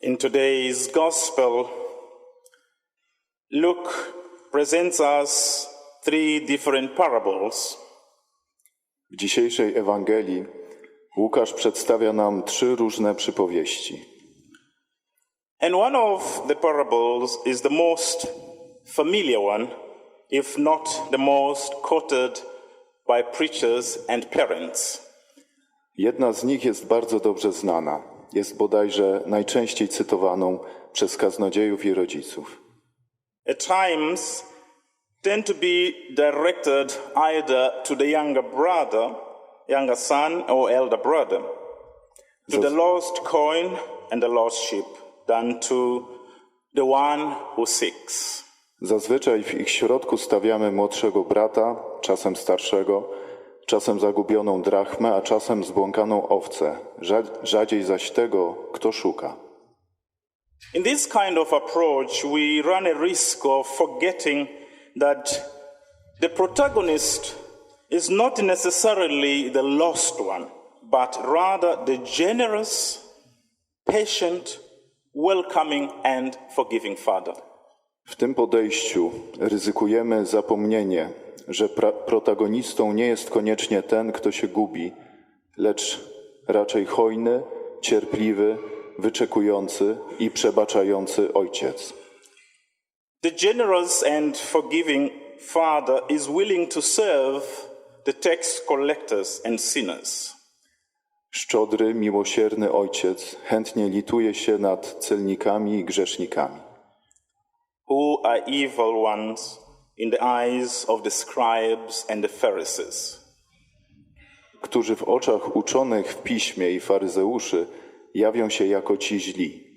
In today's gospel, Luke presents us three different parables. W dzisiejszej Ewangelii Łukasz przedstawia nam trzy różne przypowieści. And one of the parables is the most familiar one, if not the most quoted by preachers and parents. Jedna z nich jest bardzo dobrze znana. Jest bodajże najczęściej cytowaną przez kaznodziejów i rodziców. At times, tend to be directed either to the younger brother, younger son, or elder brother, to the lost coin and the lost sheep, than to the one who seeks. Zazwyczaj w ich środku stawiamy młodszego brata, czasem starszego, czasem zagubioną drachmę, a czasem zbłąkaną owcę, rza- rzadziej zaś tego, kto szuka. In this kind of approach, we run a risk of forgetting that the protagonist is not necessarily the lost one, but rather the generous, patient, welcoming, and forgiving Father. W tym podejściu ryzykujemy zapomnienie, że protagonistą nie jest koniecznie ten, kto się gubi, lecz raczej hojny, cierpliwy, wyczekujący i przebaczający ojciec. The generous and forgiving Father is willing to serve the tax collectors and sinners. Szczodry, miłosierny ojciec chętnie lituje się nad celnikami i grzesznikami, who are evil ones in the eyes of the scribes and the Pharisees. którzy w oczach uczonych w piśmie i faryzeuszy jawią się jako ci źli.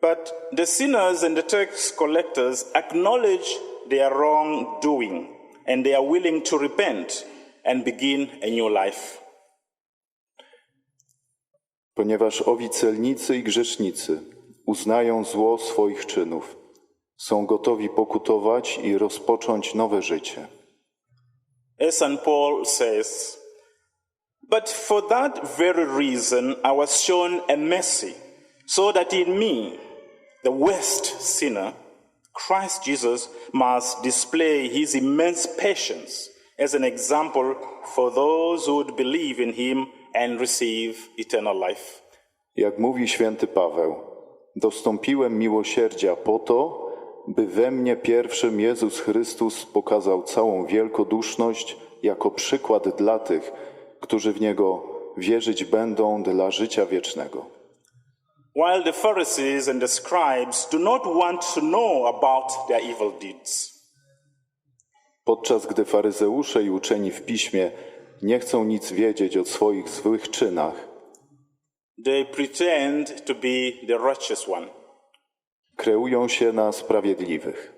But the sinners and the tax collectors acknowledge their wrongdoing and they are willing to repent and begin a new life. Ponieważ owi celnicy i grzesznicy uznają zło swoich czynów, są gotowi pokutować i rozpocząć nowe życie. As St. Paul says, But for that very reason I was shown a mercy, so that in me, the worst sinner, Christ Jesus must display his immense patience as an example for those who would believe in him and receive eternal life. Jak mówi święty Paweł, dostąpiłem miłosierdzia po to, by we mnie pierwszym Jezus Chrystus pokazał całą wielkoduszność jako przykład dla tych, którzy w Niego wierzyć będą dla życia wiecznego. While the Pharisees and the scribes do not want to know about their evil deeds. Podczas gdy faryzeusze i uczeni w piśmie nie chcą nic wiedzieć o swoich złych czynach, They pretend to be the righteous one. kreują się na sprawiedliwych.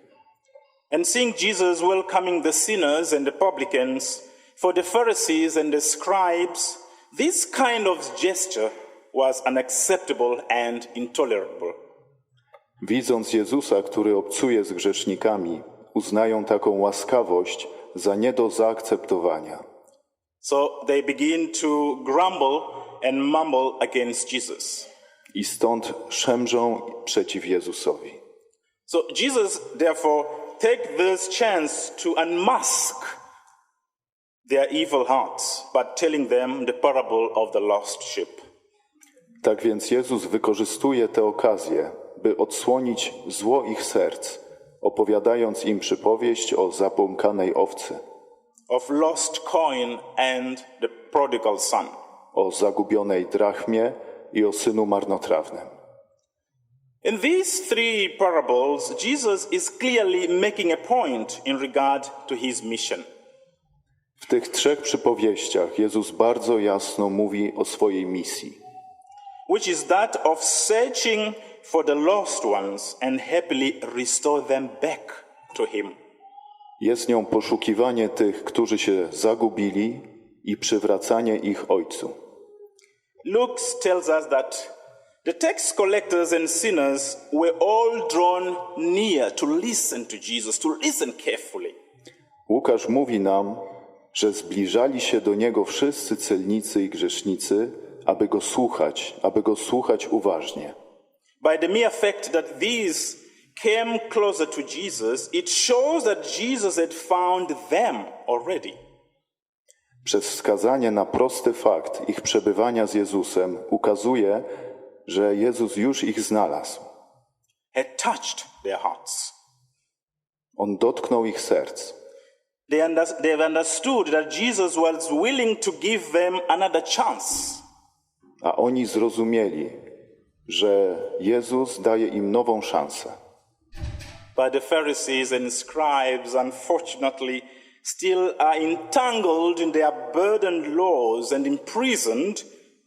And seeing Jesus welcoming the sinners and the publicans, for the Pharisees and the scribes, this kind of gesture was unacceptable and intolerable. Widząc Jezusa, który obcuje z grzesznikami, uznają taką łaskawość za nie do zaakceptowania. So they begin to grumble and mumble against Jesus. I stąd szemrzą przeciw Jezusowi. So Jesus, therefore, take this chance to unmask their evil hearts by telling them the parable of the lost sheep. Tak więc Jezus wykorzystuje tę okazję, by odsłonić zło ich serc, opowiadając im przypowieść o zapłąkanej owcy, of lost coin and the prodigal son. O zagubionej drachmie i o synu marnotrawnym. In these three parables, Jesus is clearly making a point in regard to his mission. W tych trzech przypowieściach Jezus bardzo jasno mówi o swojej misji, which is that of searching for the lost ones and happily restore them back to Him. Jest nią poszukiwanie tych, którzy się zagubili i przywracanie ich Ojcu. Luke tells us that the tax collectors and sinners were all drawn near to listen to Jesus, to listen carefully. Łukasz mówi nam, że zbliżali się do Niego wszyscy celnicy i grzesznicy, aby Go słuchać, aby Go słuchać uważnie. By the mere fact that these came closer to Jesus, it shows that Jesus had found them already. Przez wskazanie na prosty fakt ich przebywania z Jezusem ukazuje, że Jezus już ich znalazł. had touched their hearts. On dotknął ich serc. They under, they've understood that Jesus was willing to give them another chance. A oni zrozumieli, że Jezus daje im nową szansę. But the Pharisees and scribes, unfortunately, still are entangled in their burdened laws and imprisoned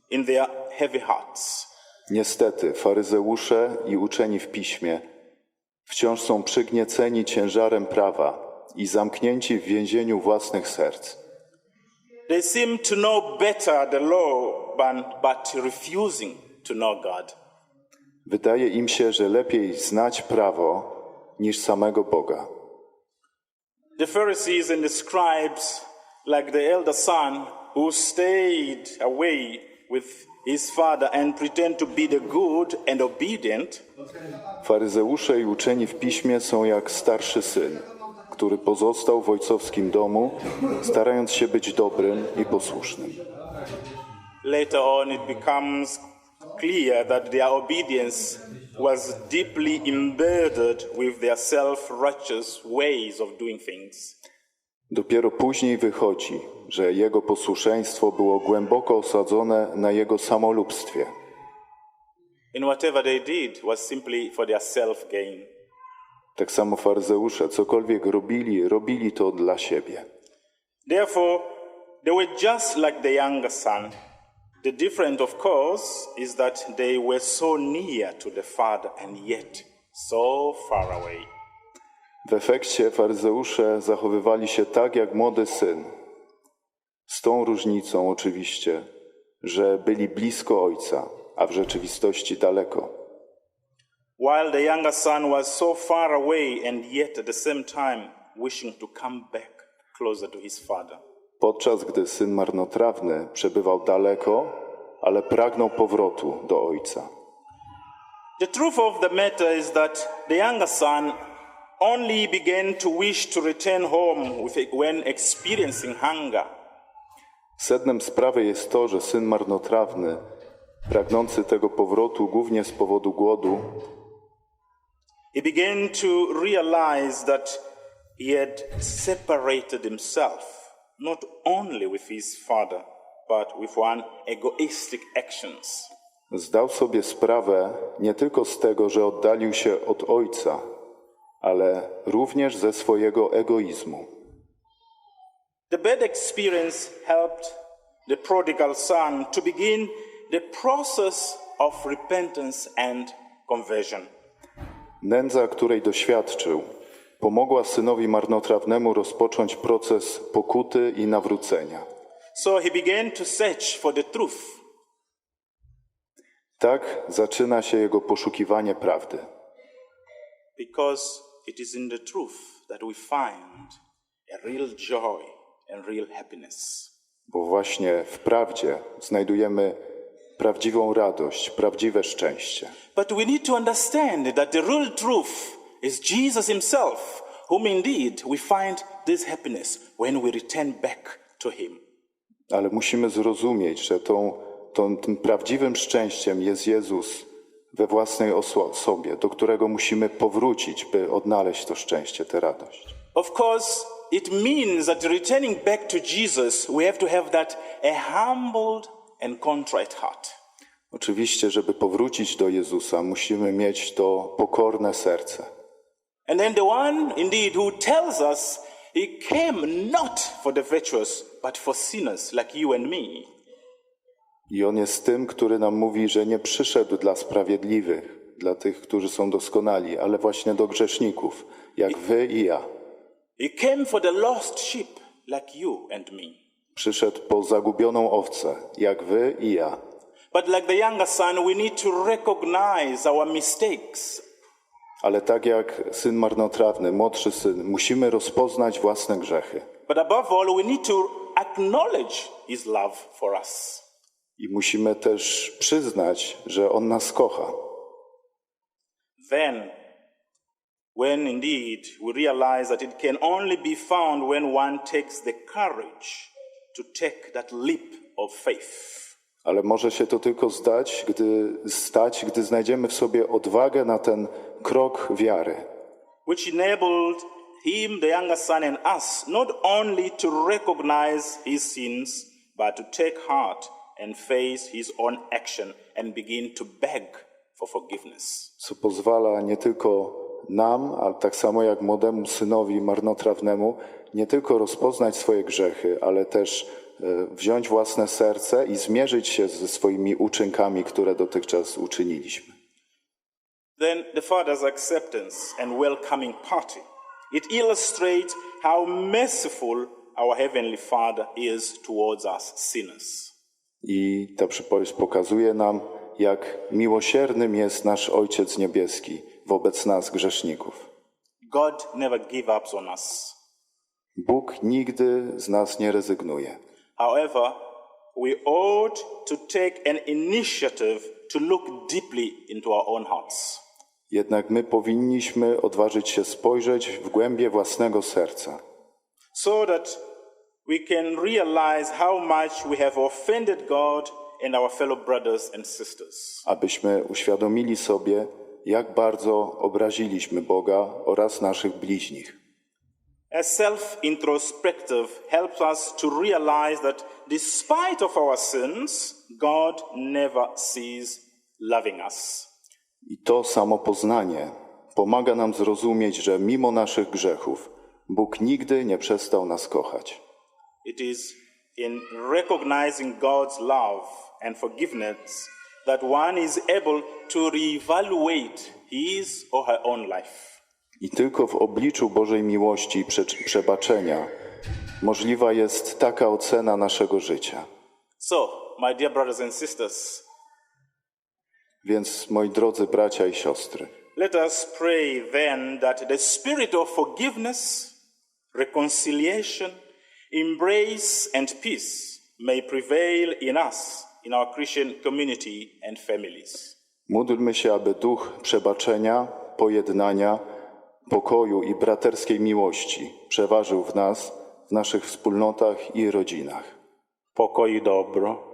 in their heavy hearts. Niestety, faryzeusze i uczeni w piśmie wciąż są przygnieceni ciężarem prawa i zamknięci w więzieniu własnych serc. They seem to know better the law, but, but refusing to know God. Wydaje im się, że lepiej znać prawo niż samego Boga. The Pharisees and the scribes, like the elder son who stayed away with his father and pretend to be the good and obedient, Faryzeusze i uczeni w piśmie są jak starszy syn, który pozostał w ojcowskim domu, starając się być dobrym i posłusznym. later on it becomes clear that their obedience was deeply embedded with their self righteous ways of doing things. Dopiero później wychodzi, że jego posłuszeństwo było głęboko osadzone na jego samolubstwie. And whatever they did was simply for their self gain. Tak samo faryzeusze, cokolwiek robili, robili to dla siebie. Therefore, they were just like the younger son. The difference, of course, is that they were so near to the Father and yet so far away. W efekcie faryzeusze zachowywali się tak jak młody syn. Z tą różnicą oczywiście, że byli blisko ojca, a w rzeczywistości daleko. While the younger son was so far away and yet at the same time wishing to come back closer to his father. Podczas gdy syn marnotrawny przebywał daleko, ale pragnął powrotu do ojca. The truth of the matter is that the younger son only began to wish to return home when experiencing hunger. Sednem sprawy jest to, że syn marnotrawny, pragnący tego powrotu głównie z powodu głodu, He began to realize that he had separated himself not only with his father, but with one egoistic actions. zdał sobie sprawę nie tylko z tego, że oddalił się od ojca, ale również ze swojego egoizmu. The bad experience helped the prodigal son to begin the process of repentance and conversion. Nędza, której doświadczył, pomogła synowi marnotrawnemu rozpocząć proces pokuty i nawrócenia. So he began to search for the truth. Tak zaczyna się jego poszukiwanie prawdy, Because it is in the truth that we find a real joy and real happiness. bo właśnie w prawdzie znajdujemy prawdziwą radość, prawdziwe szczęście. But we need to understand that the real truth is Jesus Himself, whom indeed we find this happiness when we return back to Him. Ale musimy zrozumieć, że tą, tą, tym prawdziwym szczęściem jest Jezus we własnej oso- osobie, do którego musimy powrócić, by odnaleźć to szczęście, tę radość. Of course, it means that returning back to Jesus, we have to have that a humbled and contrite heart. Oczywiście, żeby powrócić do Jezusa, musimy mieć to pokorne serce. And then the one indeed who tells us he came not for the virtuous, but for sinners like you and me. I On jest tym, który nam mówi, że nie przyszedł dla sprawiedliwych, dla tych, którzy są doskonali, ale właśnie do grzeszników, jak wy i ja. He came for the lost sheep like you and me. Przyszedł po zagubioną owcę, jak wy i ja. But like the younger son, we need to recognize our mistakes. Ale tak jak syn marnotrawny, młodszy syn, musimy rozpoznać własne grzechy. But above all, we need to acknowledge his love for us. I musimy też przyznać, że On nas kocha. Then, when indeed we realize that it can only be found when one takes the courage to take that leap of faith. Ale może się to tylko zdać, gdy, stać, gdy znajdziemy w sobie odwagę na ten krok wiary, which enabled him, the younger son, and us not only to recognize his sins, but to take heart and face his own action and begin to beg for forgiveness. co pozwala nie tylko nam, ale tak samo jak młodemu synowi marnotrawnemu, nie tylko rozpoznać swoje grzechy, ale też e, wziąć własne serce i zmierzyć się ze swoimi uczynkami, które dotychczas uczyniliśmy. Then the Father's acceptance and welcoming party. It illustrates how merciful our Heavenly Father is towards us sinners. I ta przypowieść pokazuje nam, jak miłosiernym jest nasz Ojciec Niebieski wobec nas, grzeszników. God never gives up on us. Bóg nigdy z nas nie rezygnuje. However, we ought to take an initiative to look deeply into our own hearts. Jednak my powinniśmy odważyć się spojrzeć w głębie własnego serca, so that we can realize how much we have offended God and our fellow brothers and sisters. abyśmy uświadomili sobie, jak bardzo obraziliśmy Boga oraz naszych bliźnich. A self introspective helps us to realize that despite of our sins, God never ceases loving us. I to samopoznanie pomaga nam zrozumieć, że mimo naszych grzechów Bóg nigdy nie przestał nas kochać. It is in recognizing God's love and forgiveness that one is able to reevaluate his or her own life. I tylko w obliczu Bożej miłości i prze- przebaczenia możliwa jest taka ocena naszego życia. So, my dear brothers and sisters, Więc, moi drodzy bracia i siostry, let us pray then that the spirit of forgiveness, reconciliation, embrace, and peace may prevail in us, in our Christian community and families. módlmy się, aby duch przebaczenia, pojednania, pokoju i braterskiej miłości przeważył w nas, w naszych wspólnotach i rodzinach. Pokoj i dobro